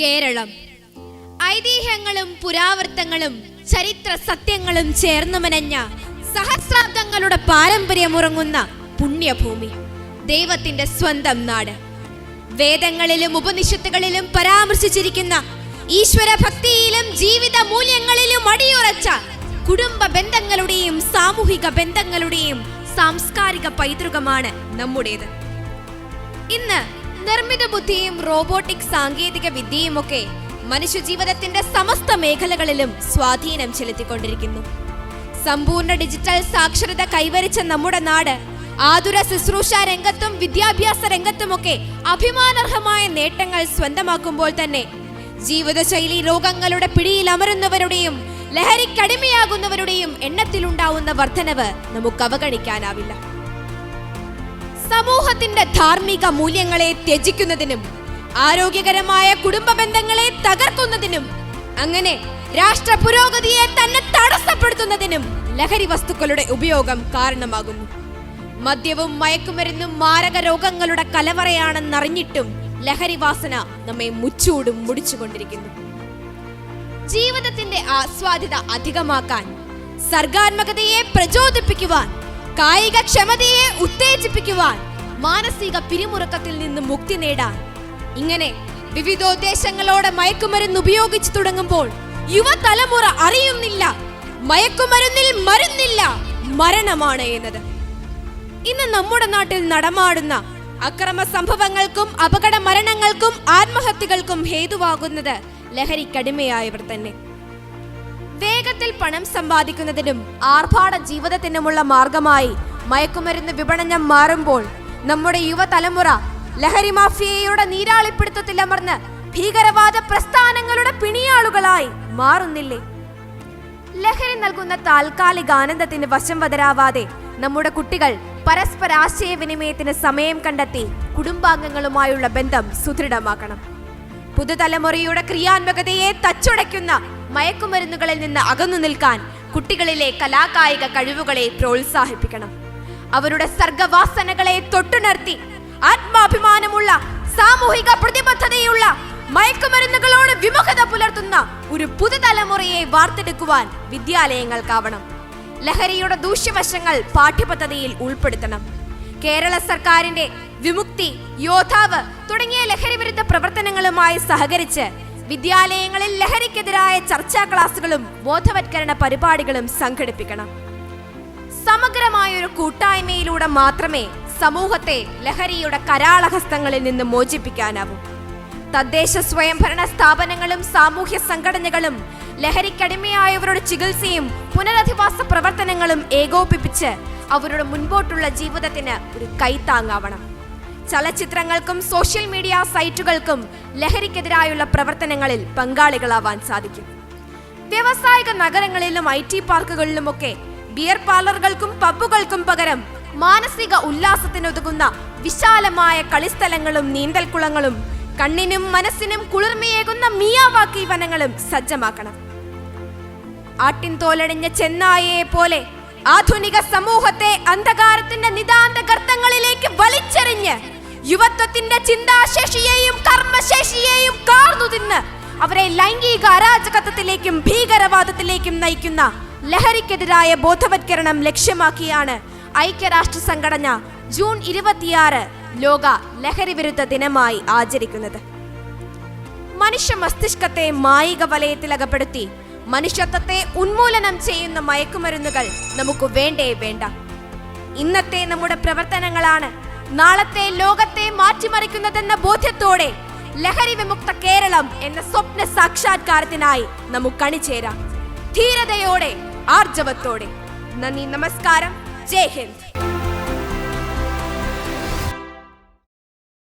കേരളം. ഐതിഹ്യങ്ങളും പുരാവർത്തങ്ങളും ചരിത്ര സത്യങ്ങളും ചേർന്നു മെനഞ്ഞ സഹസ്രാബ്ദങ്ങളുടെ പാരമ്പര്യമുറങ്ങുന്ന പുണ്യഭൂമി ദൈവത്തിന്റെ സ്വന്തം നാട്. വേദങ്ങളിലും ഉപനിഷത്തുകളിലും പരാമർശിച്ചിരിക്കുന്ന ഈശ്വര ഭക്തിയിലും ജീവിത മൂല്യങ്ങളിലും അടിയുറച്ച കുടുംബ ബന്ധങ്ങളുടെയും സാമൂഹിക ബന്ധങ്ങളുടെയും സാംസ്കാരിക പൈതൃകമാണ് നമ്മുടേത്. ഇന്ന് നിർമ്മിത ബുദ്ധിയും റോബോട്ടിക് സാങ്കേതിക വിദ്യയുമൊക്കെ മനുഷ്യജീവിതത്തിന്റെ സമസ്ത മേഖലകളിലും സ്വാധീനം ചെലുത്തിക്കൊണ്ടിരിക്കുന്നു. സമ്പൂർണ ഡിജിറ്റൽ സാക്ഷരത കൈവരിച്ച നമ്മുടെ നാട് ആതുര ശുശ്രൂഷ രംഗത്തും വിദ്യാഭ്യാസ രംഗത്തുമൊക്കെ അഭിമാനർഹമായ നേട്ടങ്ങൾ സ്വന്തമാക്കുമ്പോൾ തന്നെ ജീവിതശൈലി രോഗങ്ങളുടെ പിടിയിൽ അമരുന്നവരുടെയും ലഹരിക്കടിമയാകുന്നവരുടെയും എണ്ണത്തിലുണ്ടാവുന്ന വർധനവ് നമുക്ക് അവഗണിക്കാനാവില്ല. സമൂഹത്തിന്റെ ധാർമ്മിക മൂല്യങ്ങളെ ത്യജിക്കുന്നതിനും ആരോഗ്യകരമായ കുടുംബ ബന്ധങ്ങളെ തകർക്കുന്നതിനും അങ്ങനെ രാഷ്ട്ര പുരോഗതിയെ തന്നെ തടസ്സപ്പെടുത്തുന്നതിനും ലഹരി വസ്തുക്കളുടെ ഉപയോഗം കാരണമാകുന്നു. മദ്യവും മയക്കുമരുന്നും മാരക രോഗങ്ങളുടെ കലവറയാണെന്നറിഞ്ഞിട്ടും ലഹരി വാസന നമ്മെ മുച്ചൂടും മുടിച്ചുകൊണ്ടിരിക്കുന്നു. ജീവിതത്തിന്റെ ആസ്വാദ്യത അധികമാക്കാൻ സർഗാത്മകതയെ പ്രചോദിപ്പിക്കുവാൻ കായിക ക്ഷമതയെ ഉത്തേജിപ്പിക്കുവാൻ മാനസിക പിരിമുറുക്കത്തിൽ നിന്ന് മുക്തി നേടാൻ. ഇങ്ങനെ വിവിധോദ്ദേശങ്ങളോടെ മയക്കുമരുന്ന് ഉപയോഗിച്ചു തുടങ്ങുമ്പോൾ യുവതലമുറ അറിയുന്നില്ല മയക്കുമരുന്നിൽ മരുന്നില്ല മരണമാണ് എന്നത്. ഇന്ന് നമ്മുടെ നാട്ടിൽ നടമാടുന്ന അക്രമ സംഭവങ്ങൾക്കും അപകട മരണങ്ങൾക്കും ആത്മഹത്യകൾക്കും ഹേതുവാകുന്നത് ലഹരിക്കടിമയായവർ തന്നെ. വേഗത്തിൽ പണം സമ്പാദിക്കുന്നതിനും ആർഭാട ജീവിതത്തിനുമുള്ള മാർഗമായി മയക്കുമരുന്ന് വിപണനം മാറുമ്പോൾ നമ്മുടെ യുവതലമുറ ലഹരി മാഫിയയുടെ നീരാളിപ്പിടുത്തത്തിൽ അമർന്ന് ഭീകരവാദ പ്രസ്ഥാനങ്ങളുടെ പിണിയാളുകളായി മാറുന്നില്ലേ? ലഹരി നൽകുന്ന താൽക്കാലിക ആനന്ദത്തിന് വശം വതരാവാതെ നമ്മുടെ കുട്ടികൾ പരസ്പര ആശയവിനിമയത്തിന് സമയം കണ്ടെത്തി കുടുംബാംഗങ്ങളുമായുള്ള ബന്ധം സുദൃഢമാക്കണം. പുതുതലമുറയുടെ ക്രിയാത്മകതയെ തച്ചുടയ്ക്കുന്ന മയക്കുമരുന്നുകളിൽ നിന്ന് അകന്നു നിൽക്കാൻ കുട്ടികളിലെ കലാകായിക കഴിവുകളെ പ്രോത്സാഹിപ്പിക്കണം. അവരുടെ സർഗവാസനകളെ തൊട്ടുണർത്തി ആത്മാഭിമാനമുള്ള സാമൂഹിക പ്രതിബദ്ധതയുള്ള മയക്കുമരുന്നുകളോട് വിമുഖത പുലർത്തുന്ന ഒരു പുതുതലമുറയെ വാർത്തെടുക്കുവാൻ വിദ്യാലയങ്ങൾക്കാവണം. ലഹരിയുടെ ദൂഷ്യവശങ്ങൾ പാഠ്യപദ്ധതിയിൽ ഉൾപ്പെടുത്തണം. കേരള സർക്കാരിന്റെ വിമുക്തി യോദ്ധാവ് തുടങ്ങിയ ലഹരി വിരുദ്ധ പ്രവർത്തനങ്ങളുമായി സഹകരിച്ച് വിദ്യാലയങ്ങളിൽ ലഹരിക്കെതിരായ ചർച്ചാ ക്ലാസുകളും ബോധവത്കരണ പരിപാടികളും സംഘടിപ്പിക്കണം. സമഗ്രമായ ഒരു കൂട്ടായ്മയിലൂടെ മാത്രമേ സമൂഹത്തെ ലഹരിയുടെ കരാളഹസ്തങ്ങളിൽ നിന്ന് മോചിപ്പിക്കാനാവൂ. തദ്ദേശ സ്വയംഭരണ സ്ഥാപനങ്ങളും സാമൂഹ്യ സംഘടനകളും ലഹരിക്കടിമയായവരുടെ ചികിത്സയും പുനരധിവാസ പ്രവർത്തനങ്ങളും ഏകോപിപ്പിച്ച് അവരുടെ മുൻപോട്ടുള്ള ജീവിതത്തിന് ഒരു കൈത്താങ്ങാവണം. ചലച്ചിത്രങ്ങൾക്കും സോഷ്യൽ മീഡിയ സൈറ്റുകൾക്കും ലഹരിക്കെതിരായുള്ള പ്രവർത്തനങ്ങളിൽ പങ്കാളികളാവാൻ സാധിക്കും. വ്യാവസായിക നഗരങ്ങളിലും ഐ ടി പാർക്കുകളിലുമൊക്കെ ബിയർ പാർലറുകൾക്കും പബ്ബുകൾക്കും പകരം മാനസിക ഉല്ലാസത്തിനൊതുകുന്ന വിശാലമായ കളിസ്ഥലങ്ങളും നീന്തൽക്കുളങ്ങളും കണ്ണിനും മനസ്സിനും കുളിർമയേകുന്ന മിയാവാക്കി വനങ്ങളും സജ്ജമാക്കണം. ആട്ടിൻ തോലടിഞ്ഞ ചെന്നായയെ പോലെ ആധുനിക സമൂഹത്തെ അന്ധകാരത്തിന്റെ നിതാന്ത ഗർത്തങ്ങളിലേക്ക് വലിച്ചെറിഞ്ഞ് യുവത്വത്തിന്റെ ചിന്താശേഷിയെയും കർമ്മശേഷിയെയും കാർന്നു തിന്ന് അവരെ ലൈംഗിക അരാജകത്വത്തിലേക്കും ഭീകരവാദത്തിലേക്കും നയിക്കുന്ന ലഹരിക്കെതിരായ ബോധവത്കരണം ലക്ഷ്യമാക്കിയാണ് ഐക്യരാഷ്ട്ര സംഘടന ജൂൺ ഇരുപത്തിയാറ് ലോക ലഹരി വിരുദ്ധ ദിനമായി ആചരിക്കുന്നത്. മനുഷ്യ മസ്തിഷ്കത്തെ മായിക വലയത്തിൽ അകപ്പെടുത്തി മനുഷ്യത്വത്തെ ഉന്മൂലനം ചെയ്യുന്ന മയക്കുമരുന്നുകൾ നമുക്ക് വേണ്ടേ വേണ്ട. ഇന്നത്തെ നമ്മുടെ പ്രവർത്തനങ്ങളാണ് നാളത്തെ ലോകത്തെ മാറ്റിമറിക്കുന്നതെന്ന ബോധ്യത്തോടെ ലഹരി വിമുക്ത കേരളം എന്ന സ്വപ്ന സാക്ഷാത്കാരത്തിനായി നമുക്ക് അണിചേരാം ധീരതയോടെ ആർജവത്തോടെ. നന്ദി നമസ്കാരം. ജയ് ഹിന്ദ്.